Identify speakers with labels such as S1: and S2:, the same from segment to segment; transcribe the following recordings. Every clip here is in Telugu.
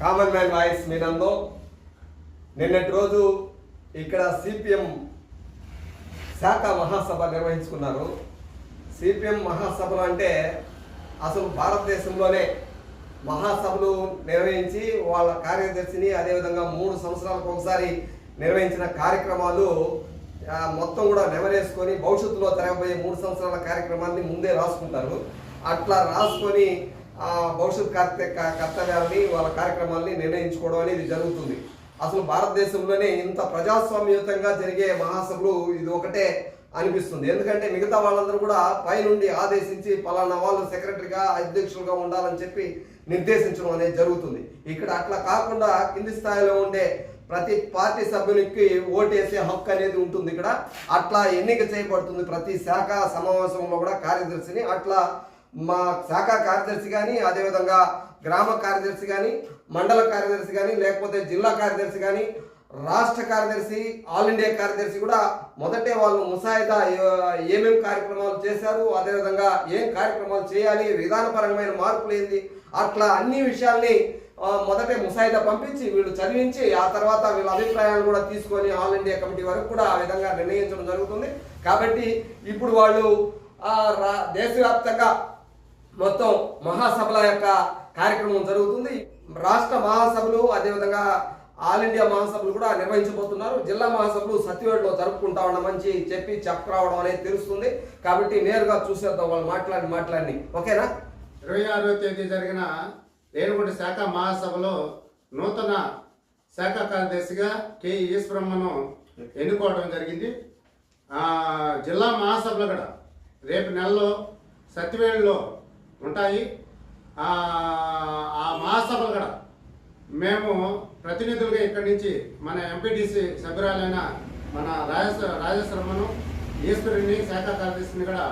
S1: కామన్ మ్యాన్ వాయిస్ మీనందో నిన్నటి రోజు ఇక్కడ సిపిఎం శాఖ మహాసభ నిర్వహించుకున్నారు. సిపిఎం మహాసభలు అంటే అసలు భారతదేశంలోనే మహాసభలు నిర్వహించి వాళ్ళ కార్యదర్శిని అదేవిధంగా మూడు సంవత్సరాలకు ఒకసారి నిర్వహించిన కార్యక్రమాలు మొత్తం కూడా నెమరేసుకొని భవిష్యత్తులో తెరగబోయే మూడు సంవత్సరాల కార్యక్రమాన్ని ముందే రాసుకుంటారు. అట్లా రాసుకొని భవిష్యత్ కార్య క- కర్తవ్యాలని వాళ్ళ కార్యక్రమాలని నిర్ణయించుకోవడం అనేది జరుగుతుంది. అసలు భారతదేశంలోనే ఇంత ప్రజాస్వామ్యయుతంగా జరిగే మహాసభలు ఇది ఒకటే అనిపిస్తుంది. ఎందుకంటే మిగతా వాళ్ళందరూ కూడా పైనుండి ఆదేశించి పలానా వాళ్ళు సెక్రటరీగా అధ్యక్షులుగా ఉండాలని చెప్పి నిర్దేశించడం అనేది జరుగుతుంది. ఇక్కడ అట్లా కాకుండా కింది స్థాయిలో ఉండే ప్రతి పార్టీ సభ్యునికి ఓటేసే హక్కు అనేది ఉంటుంది ఇక్కడ. అట్లా ఎన్నిక చేయబడుతుంది ప్రతి శాఖ సమావేశంలో కూడా కార్యదర్శిని. అట్లా మా శాఖ కార్యదర్శి కానీ అదేవిధంగా గ్రామ కార్యదర్శి కానీ మండల కార్యదర్శి కానీ లేకపోతే జిల్లా కార్యదర్శి కానీ రాష్ట్ర కార్యదర్శి ఆల్ ఇండియా కార్యదర్శి కూడా మొదటే వాళ్ళు ముసాయిదా ఏమేమి ఏమేం కార్యక్రమాలు చేశారు అదేవిధంగా ఏం కార్యక్రమాలు చేయాలి విధానపరమైన మార్పులు ఏంది అట్లా అన్ని విషయాల్ని మొదటే ముసాయిదా పంపించి వీళ్ళు చదివించి ఆ తర్వాత వీళ్ళ అభిప్రాయాలు కూడా తీసుకొని ఆల్ ఇండియా కమిటీ వరకు కూడా ఆ విధంగా నిర్ణయించడం జరుగుతుంది. కాబట్టి ఇప్పుడు వాళ్ళు రా- దేశవ్యాప్తంగా మొత్తం మహాసభల యొక్క కార్యక్రమం జరుగుతుంది. రాష్ట్ర మహాసభలు అదేవిధంగా ఆల్ ఇండియా మహాసభలు కూడా నిర్వహించబోతున్నారు. జిల్లా మహాసభలు సత్యవేడలో జరుపుకుంటా ఉండమని చెప్పి చెప్పరావడం అనేది తెలుస్తుంది. కాబట్టి నేరుగా చూసేద్దాం వాళ్ళు మాట్లాడి మాట్లాడి. ఓకేనా?
S2: ఇరవై ఆరో తేదీ జరిగిన రేణుగుంట శాఖ మహాసభలో నూతన శాఖ కార్యదర్శిగా కె ఈశ్వరమ్మను ఎన్నుకోవడం జరిగింది. జిల్లా మహాసభలు కూడా రేపు నెలలో సత్యవేడులో ఉంటాయి. ఆ మహాసభలు కూడా మేము ప్రతినిధులుగా ఇక్కడి నుంచి మన ఎంపీటీసీ సభ్యురాలైన మన రాజేశ్వర రాజేశ్వరమ్మను ఈశ్వరుని శాఖ కార్యదర్శిని కూడా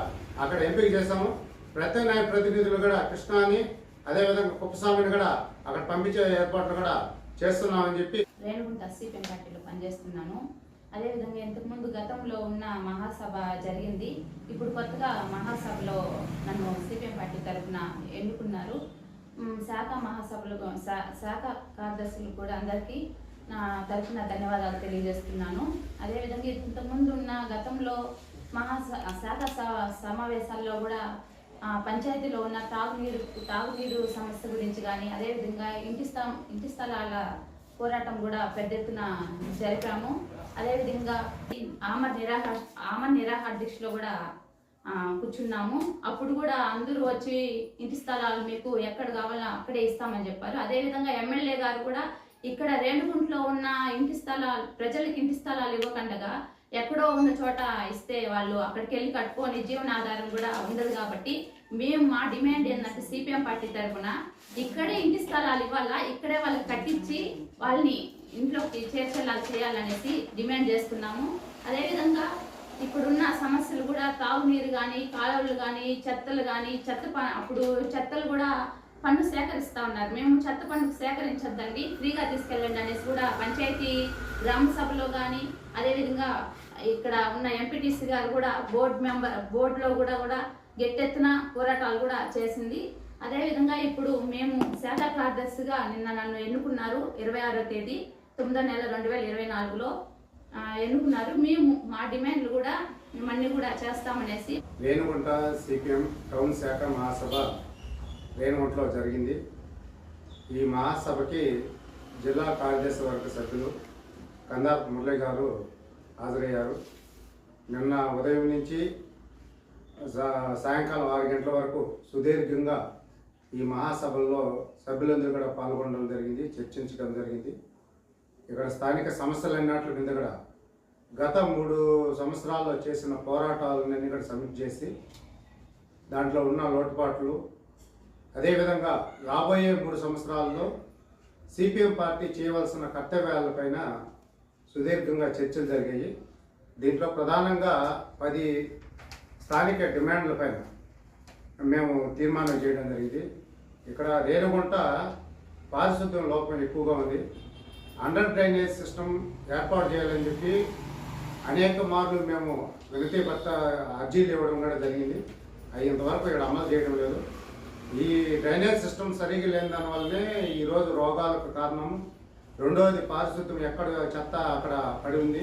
S2: అక్కడ ఎంపిక చేశాము. ప్రత్యామ్నాయ ప్రతినిధులు కూడా కృష్ణాని అదేవిధంగా కుప్పస్వామిని కూడా అక్కడ పంపించే ఏర్పాట్లు కూడా చేస్తున్నామని చెప్పి
S3: రేణుగుంట సిపిఎం పార్టీలో పనిచేస్తున్నాను. అదేవిధంగా ఇంతకుముందు గతంలో ఉన్న మహాసభ జరిగింది. ఇప్పుడు కొత్తగా మహాసభలో నన్ను సిపిఎం పార్టీ తరఫున ఎన్నుకున్నారు. శాఖ మహాసభలు శా- శాఖ కార్యదర్శులు కూడా అందరికీ నా తరఫున ధన్యవాదాలు తెలియజేస్తున్నాను. అదేవిధంగా ఇంతకుముందు ఉన్న గతంలో మహా శాఖ సమావేశాల్లో కూడా పంచాయతీలో ఉన్న తాగునీరు తాగునీరు సమస్య గురించి కానీ అదేవిధంగా ఇంటి స్థలం ఇంటి స్థలాల పోరాటం కూడా పెద్ద ఎత్తున జరిపాము. అదేవిధంగా ఆమ నిరాహార ఆమ నిరాహార దీక్షలో కూడా కూర్చున్నాము. అప్పుడు కూడా అందరూ వచ్చి ఇంటి స్థలాలు మీకు ఎక్కడ కావాలో అక్కడే ఇస్తామని చెప్పారు. అదేవిధంగా ఎమ్మెల్యే గారు కూడా ఇక్కడ రేణుగుంట్లో ఉన్న ఇంటి స్థలాలు ప్రజలకు ఇంటి స్థలాలు ఇవ్వకుండగా ఎక్కడో ఉన్న చోట ఇస్తే వాళ్ళు అక్కడికి వెళ్ళి కట్టుకొని జీవనాధారం కూడా ఉండదు కాబట్టి మేము మా డిమాండ్ ఏంటంటే సిపిఎం పార్టీ తరఫున ఇక్కడే ఇంటి స్థలాలు ఇవ్వాలా? ఇక్కడే వాళ్ళకి కట్టించి వాళ్ళని ఇంట్లోకి చేర్చేలా చేయాలనేసి డిమాండ్ చేస్తున్నాము. అదేవిధంగా ఇప్పుడున్న సమస్యలు కూడా తాగునీరు కానీ కాలువలు కానీ చెత్తలు కానీ చెత్త ప- అప్పుడు చెత్తలు కూడా పన్ను సేకరిస్తా ఉన్నారు. మేము చెత్త పన్ను సేకరించొద్దండి. ఫ్రీగా తీసుకెళ్ళండి అనేసి కూడా పంచాయతీ గ్రామ సభలో కానీ అదేవిధంగా ఇక్కడ ఉన్న ఎంపీటీసీ గారు కూడా బోర్డు మెంబర్ బోర్డులో కూడా కూడా గట్టెత్తిన పోరాటాలు కూడా చేసింది. అదేవిధంగా ఇప్పుడు మేము శాఖ కార్యదర్శిగా నిన్న నన్ను ఎన్నుకున్నారు ఇరవై ఆరో తేదీ తొమ్మిదో నెల రెండు వేల ఇరవై నాలుగులో. ఎన్నుకున్నారు. మేము మా డిమాండ్లు కూడా మేమన్నీ కూడా చేస్తామనేసి.
S2: వేణుగుంట సిపిఎం టౌన్ శాఖ మహాసభ రేణుగుంటలో జరిగింది. ఈ మహాసభకి జిల్లా కార్యదర్శి వర్గ సభ్యులు కందాపు మురళి గారు హాజరయ్యారు. నిన్న ఉదయం నుంచి సాయంకాలం ఆరు గంటల వరకు సుదీర్ఘంగా ఈ మహాసభల్లో సభ్యులందరూ కూడా పాల్గొనడం జరిగింది చర్చించడం జరిగింది. ఇక్కడ స్థానిక సమస్యలన్నిటి మీద కూడా గత మూడు సంవత్సరాల్లో చేసిన పోరాటాలన్నీ కూడా సబ్మిట్ చేసి దాంట్లో ఉన్న లోటుపాట్లు అదేవిధంగా రాబోయే మూడు సంవత్సరాల్లో సిపిఎం పార్టీ చేయవలసిన కర్తవ్యాలపైన సుదీర్ఘంగా చర్చలు జరిగాయి. దీంట్లో ప్రధానంగా పది స్థానిక డిమాండ్లపైన మేము తీర్మానం చేయడం జరిగింది. ఇక్కడ రేణుగుంట పారిశుద్ధ్యం లోపం ఎక్కువగా ఉంది. అండర్ డ్రైనేజ్ సిస్టమ్ ఏర్పాటు చేయాలని చెప్పి అనేక మార్లు మేము వినతి భర్త అర్జీలు ఇవ్వడం కూడా జరిగింది. అవి ఇంతవరకు ఇక్కడ అమలు చేయడం లేదు. ఈ డ్రైనేజ్ సిస్టమ్ సరిగ్గా లేని దానివల్లనే ఈరోజు రోగాలకు కారణం రెండవది పారిశుద్ధ్యం ఎక్కడ చెత్త అక్కడ పడి ఉంది.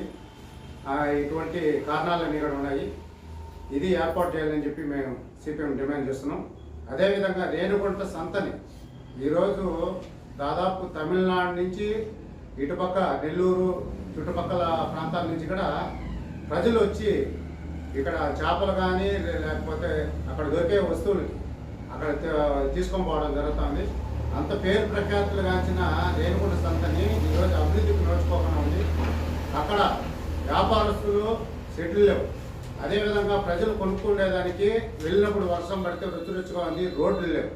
S2: ఆ, ఇటువంటి కారణాలన్నీ కూడా ఉన్నాయి. ఇది ఏర్పాటు చేయాలని చెప్పి మేము సిపిఎం డిమాండ్ చేస్తున్నాం. అదేవిధంగా రేణుగుంట సంతని ఈరోజు దాదాపు తమిళనాడు నుంచి ఇటుపక్క నెల్లూరు చుట్టుపక్కల ప్రాంతాల నుంచి కూడా ప్రజలు వచ్చి ఇక్కడ చేపలు కానీ లేకపోతే అక్కడ దొరికే వస్తువులు అక్కడ తీసుకొని పోవడం జరుగుతుంది. అంత పేరు ప్రఖ్యాతులు గాంచిన రేణుగుంట సంతని ఈరోజు అభివృద్ధికి నోచుకోకుండా ఉంది. అక్కడ వ్యాపారస్తులు సెటిల్ లేవు. అదేవిధంగా ప్రజలు కొనుక్కునేదానికి వెళ్ళినప్పుడు వర్షం పడితే రుచిరుచిగా ఉంది రోడ్లు లేవు.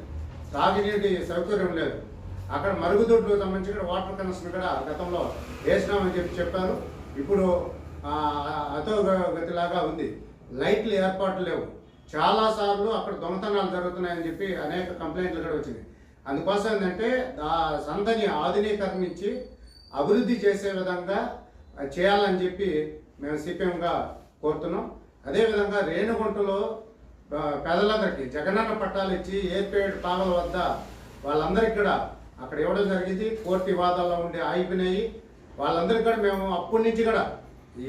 S2: తాగునీటి సౌకర్యం లేదు. అక్కడ మరుగుదొడ్లు సంబంధించిన వాటర్ కనెక్షన్ కూడా గతంలో వేసినామని చెప్పి చెప్పారు. ఇప్పుడు ఆ, అతో గతిలాగా ఉంది. లైట్లు ఏర్పాట్లు లేవు. చాలా సార్లు అక్కడ దొంగతనాలు జరుగుతున్నాయని చెప్పి అనేక కంప్లైంట్లు కూడా వచ్చినాయి అందుకోసం ఏంటంటే ఆ సంతని ఆధునీకరణించి అభివృద్ధి చేసే విధంగా చేయాలని చెప్పి మేము సిపిఎంగా కోరుతున్నాం. అదేవిధంగా రేణుగుంటలో పెదలందరికీ పేదలందరికీ జగనన్న పట్టాలు ఇచ్చి ఏర్పేడు పావల వద్ద వాళ్ళందరికీ కూడా అక్కడ ఇవ్వడం జరిగింది. కోర్టు వివాదాల్లో ఉండి ఆగిపోయినాయి. వాళ్ళందరికీ కూడా మేము అప్పటి నుంచి కూడా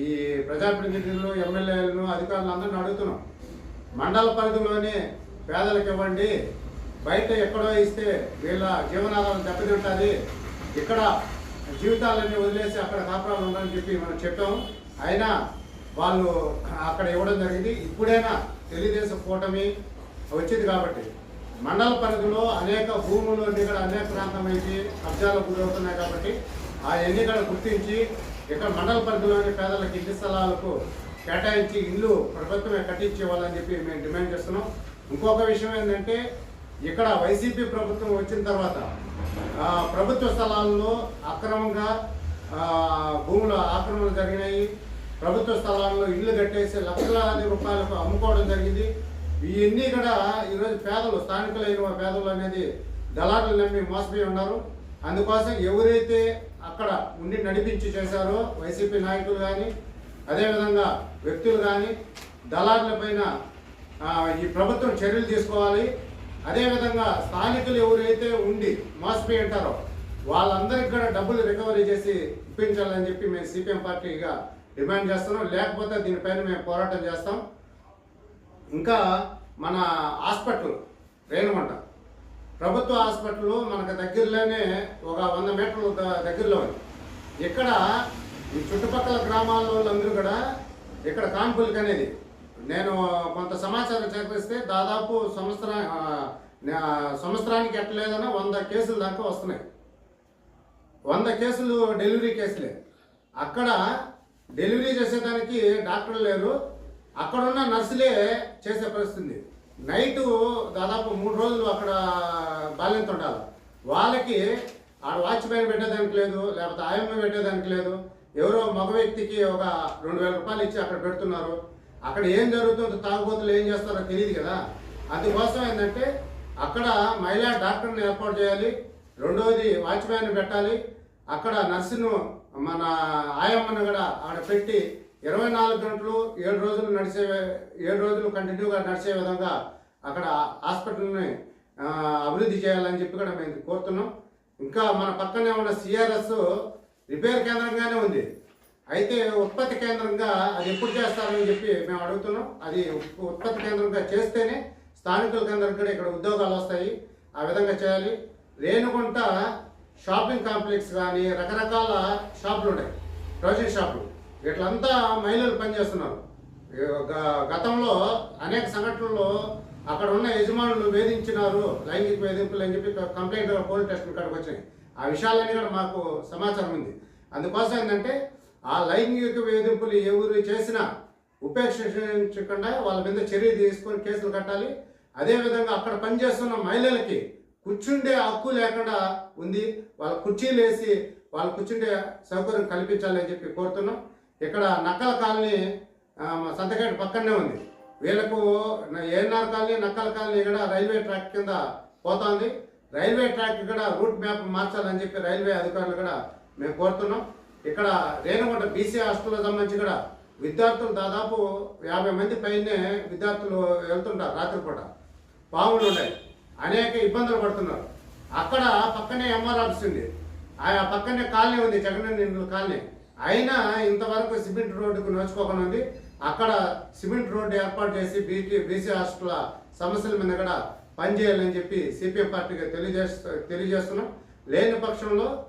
S2: ఈ ప్రజాప్రతినిధులు ఎమ్మెల్యేలను అధికారులు అందరిని అడుగుతున్నాం. మండల పరిధిలోనే పేదలకు ఇవ్వండి. బయట ఎక్కడో ఇస్తే వీళ్ళ జీవనాధారం దెబ్బతింటుంది. ఇక్కడ జీవితాలన్నీ వదిలేసి అక్కడ కాపురాలు ఉండాలని చెప్పి మనం చెప్పాము అయినా వాళ్ళు అక్కడ ఇవ్వడం జరిగింది. ఇప్పుడైనా తెలుగుదేశం కూటమి వచ్చింది కాబట్టి మండల పరిధిలో అనేక భూములు ఇక్కడ అనేక ప్రాంతమైతే కబ్జాలకు గురవుతున్నాయి కాబట్టి ఆ ఎన్నికలు గుర్తించి ఇక్కడ మండల పరిధిలోని పేదలకు ఇంటి స్థలాలకు కేటాయించి ఇల్లు ప్రభుత్వమే కట్టించేవాళ్ళని చెప్పి మేము డిమాండ్ చేస్తున్నాం. ఇంకొక విషయం ఏంటంటే ఇక్కడ వైసీపీ ప్రభుత్వం వచ్చిన తర్వాత ప్రభుత్వ స్థలాల్లో అక్రమంగా భూముల ఆక్రమణలు జరిగినాయి. ప్రభుత్వ స్థలాల్లో ఇల్లు కట్టేసి లక్షలాది రూపాయలకు అమ్ముకోవడం జరిగింది. ఇవన్నీ కూడా ఈరోజు పేదలు స్థానికులైన పేదలు అనేది దళారులు నమ్మి మోసపోయి ఉన్నారు. అందుకోసం ఎవరైతే అక్కడ ఉండి నడిపించి చేశారో వైసీపీ నాయకులు కానీ అదేవిధంగా వ్యక్తులు కానీ దళారుల పైన ఈ ప్రభుత్వం చర్యలు తీసుకోవాలి. అదేవిధంగా స్థానికులు ఎవరైతే ఉండి మోసపోయి ఉంటారో వాళ్ళందరికీ కూడా డబ్బులు రికవరీ చేసి ఇప్పించాలని చెప్పి మేము సిపిఎం పార్టీగా డిమాండ్ చేస్తున్నాం. లేకపోతే దీనిపైన మేము పోరాటం చేస్తాం. ఇంకా మన హాస్పిటల్ రేణుగుంట. ప్రభుత్వ హాస్పిటల్ మనకు దగ్గరలోనే ఒక వంద మీటర్ల దగ్గరలో ఉంది. ఇక్కడ ఈ చుట్టుపక్కల గ్రామాల వాళ్ళందరూ కూడా ఇక్కడ కాన్పులకి అనేది. నేను కొంత సమాచారం చేకరిస్తే దాదాపు సంవత్సర సంవత్సరానికి ఎట్టలేదన్నా వంద కేసులు దాకా వస్తున్నాయి. వంద కేసులు డెలివరీ కేసులే. అక్కడ డెలివరీ చేసేదానికి డాక్టర్లు లేరు. అక్కడున్న నర్సులే చేసే పరిస్థితి నైటు దాదాపు మూడు రోజులు అక్కడ బాల్యంత ఉండాలి. వాళ్ళకి ఆడ వాచ్మెన్ పెట్టేదానికి లేదు లేకపోతే ఆయమ్మ పెట్టేదానికి లేదు. ఎవరో మగ వ్యక్తికి ఒక రెండు వేల రూపాయలు ఇచ్చి అక్కడ పెడుతున్నారు. అక్కడ ఏం జరుగుతుందో తాగుబోతులు ఏం చేస్తారో తెలియదు కదా. అందుకోసం ఏంటంటే అక్కడ మహిళా డాక్టర్ని ఏర్పాటు చేయాలి. రెండవది వాచ్మ్యాన్ పెట్టాలి. అక్కడ నర్సును మన ఆయమ్మను కూడా ఆడ పెట్టి ఇరవై నాలుగు గంటలు ఏడు రోజులు నడిచే ఏడు రోజులు కంటిన్యూగా నడిచే విధంగా అక్కడ హాస్పిటల్ని అభివృద్ధి చేయాలని చెప్పి కూడా మేము కోరుతున్నాం. ఇంకా మన పక్కనే ఉన్న సిఆర్ఎస్ రిపేర్ కేంద్రంగానే ఉంది. అయితే ఉత్పత్తి కేంద్రంగా అది ఎప్పుడు చేస్తారని చెప్పి మేము అడుగుతున్నాం. అది ఉత్పత్తి కేంద్రంగా చేస్తేనే స్థానికులకి అందరికి కూడా ఇక్కడ ఉద్యోగాలు వస్తాయి. ఆ విధంగా చేయాలి. రేణుగుంట షాపింగ్ కాంప్లెక్స్ కానీ రకరకాల షాపులు ఉన్నాయి. ప్రొవిజన్ షాపులు. వీటిలంతా మహిళలు పనిచేస్తున్నారు. ఈ గతంలో అనేక సంఘటనల్లో అక్కడ ఉన్న యజమానులు వేధించినారు. లైంగిక వేధింపులు అని చెప్పి కంప్లైంట్ పోలీస్ స్టేషన్ కాడికి వచ్చినాయి. ఆ విషయాలన్నీ కూడా మాకు సమాచారం ఉంది. అందుకోసం ఏంటంటే ఆ లైంగిక వేధింపులు ఎవరు చేసినా ఉపేక్షించకుండా వాళ్ళ మీద చర్య తీసుకొని కేసులు కట్టాలి. అదేవిధంగా అక్కడ పనిచేస్తున్న మహిళలకి కూర్చుండే హక్కు లేకుండా ఉంది. వాళ్ళ కుర్చీలు వేసి వాళ్ళు కూర్చుండే సౌకర్యం కల్పించాలని చెప్పి కోరుతున్నాం. ఇక్కడ నక్కల కాలనీ సంతకేట పక్కనే ఉంది. వీళ్ళకు ఏఎన్ఆర్ కాలనీ నక్కల కాలనీ కూడా రైల్వే ట్రాక్ కింద పోతోంది రైల్వే ట్రాక్ కూడా రూట్ మ్యాప్ మార్చాలని చెప్పి రైల్వే అధికారులు కూడా మేము కోరుతున్నాం. ఇక్కడ రేణుగుంట బీసీ హాస్టల్లో సంబంధించి కూడా విద్యార్థులు దాదాపు యాభై మంది పైనే విద్యార్థులు వెళ్తుంటారు రాత్రిపూట పాములు ఉన్నాయి అనేక ఇబ్బందులు పడుతున్నారు. అక్కడ పక్కనే ఎంఆర్ ఆఫీస్ ఉంది. ఆ పక్కనే కాలనీ ఉంది జగన్ కాలనీ. అయినా ఇంతవరకు సిమెంట్ రోడ్డుకు నోచుకోకుండా ఉంది. అక్కడ సిమెంట్ రోడ్డు ఏర్పాటు చేసి బీటీ బీసీ హాస్టల్ సమస్యల మీద కూడా పనిచేయాలని చెప్పి సిపిఎం పార్టీగా తెలియజేస్తూ తెలియజేస్తున్నాం. లేని పక్షంలో